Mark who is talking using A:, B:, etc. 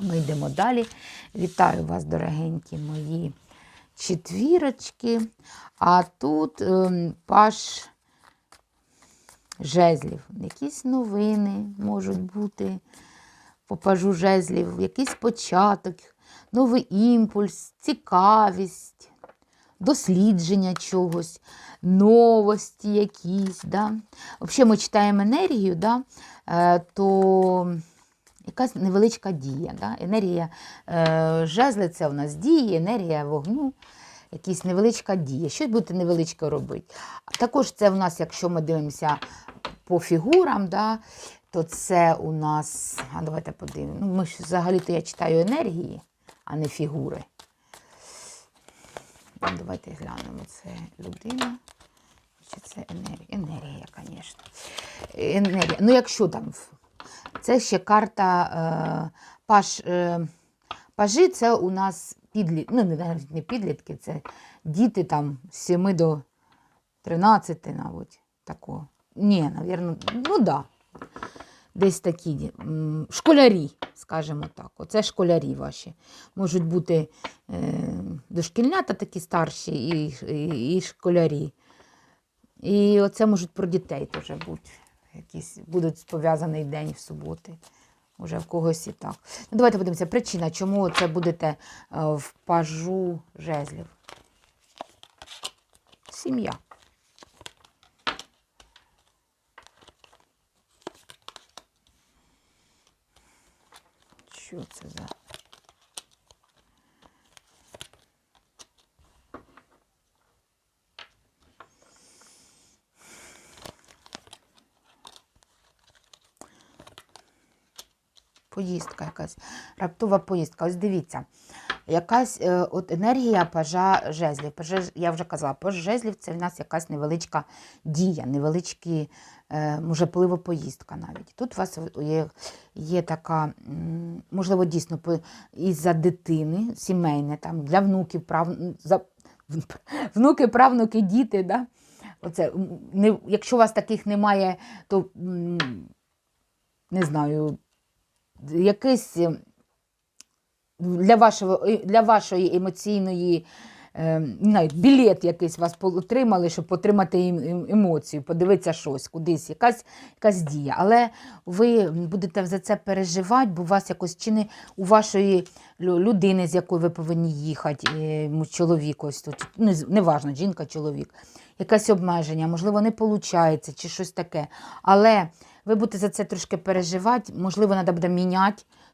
A: Ми йдемо далі. Вітаю вас, дорогенькі мої четвірочки. А тут ем, паш жезлів. Якісь новини можуть бути по пажу жезлів, якийсь початок, новий імпульс, цікавість, дослідження чогось, новості якісь. Да? Взагалі ми читаємо енергію, да? е, то якась невеличка дія. Да? Енергія е, жезли це у нас дії, енергія вогню. Якась невеличка дія. Щось будете невеличке робити. Також це у нас, якщо ми дивимося по фігурам, да, то це у нас. А давайте подивимося. Ну, ми ж взагалі-то я читаю енергії, а не фігури. Давайте глянемо. Це людина. Чи це енергія? Енергія, звісно. Енергія. Ну, якщо там. Це ще карта е, паш, е, пажі, це у нас підлітки, ну, не- навіть не підлітки, це діти там з 7 до 13, мабуть, такого. Ні, напевно, ну. Да. Десь такі школярі, скажімо так. Оце школярі ваші. Можуть бути е, дошкільнята такі старші і, і, і школярі. І оце можуть про дітей теж бути. Якісь будуть пов'язаний день в суботи. Уже в когось і так. Ну, давайте подивимося, причина, чому це будете е, в пажу жезлів. Сім'я. Що це за? Поїздка якась, раптова поїздка. Ось дивіться, якась е, от енергія пажа жезлів. Пажа, я вже казала, паж жезлів це в нас якась невеличка дія, невеличкі, е, можливо, поїздка навіть. Тут у вас є, є така, можливо, дійсно із-за дитини, сімейне, там, для внуків, прав, за, внуки, правнуки, діти. Да? Оце, не, якщо у вас таких немає, то не знаю якийсь е, для, вашого, е, для вашої емоційної е, знаю, білет якийсь вас отримали, щоб отримати ем- ем- емоцію, подивитися щось, кудись, якась, якась дія. Але ви будете за це переживати, бо у вас якось чи не у вашої людини, з якою ви повинні їхати, чоловік неважно, жінка, чоловік, якесь обмеження, можливо, не виходить, чи щось таке. Але ви будете за це трошки переживати, можливо, треба буде міняти